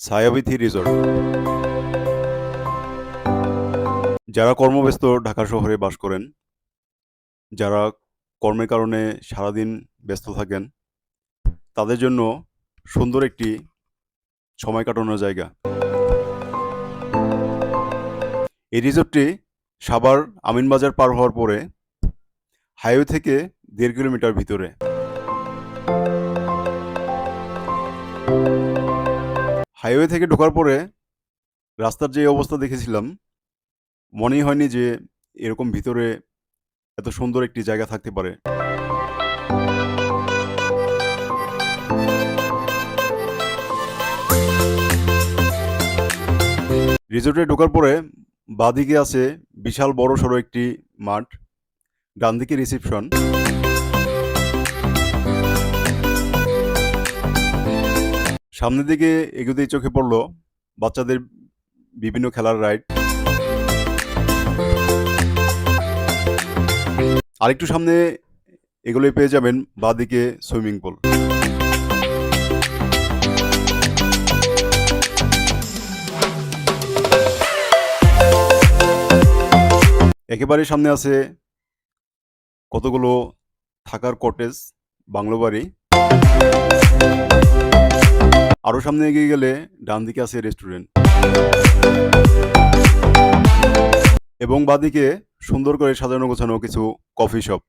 ছায়াবিথি resort. যারা কর্মব্যস্ত ঢাকা শহরে বাস করেন, যারা কর্মের কারণে সারাদিন ব্যস্ত থাকেন, তাদের জন্য সুন্দর একটি সময় কাটানোর জায়গা। এই রিসোর্টটি সাভার আমিনবাজার পার হওয়ার পরে হাইওয়ে থেকে দেড় কিলোমিটার ভিতরে। হাইওয়ে থেকে ঢোকার পরে রাস্তার যে অবস্থা দেখেছিলাম, মনেই হয়নি যে এরকম ভিতরে এত সুন্দর একটি জায়গা থাকতে পারে। রিসোর্টে ঢোকার পরে বাঁদিকে আছে বিশাল বড় সড়ো একটি মাঠ ডান দিকে রিসেপশন। সামনের দিকে এগুতেই চোখে পড়ল বাচ্চাদের বিভিন্ন খেলার রাইড। আরেকটু সামনে এগুলোই পেয়ে যাবেন বাঁদিকে সুইমিং পুল। একেবারে সামনে আছে কতগুলো থাকার কটেজ বাংলো বাড়ি। আরও সামনে এগিয়ে গেলে ডান দিকে আছে রেস্টুরেন্ট এবং বাদিকে সুন্দর করে সাজানো গোছানো কিছু কফি শপ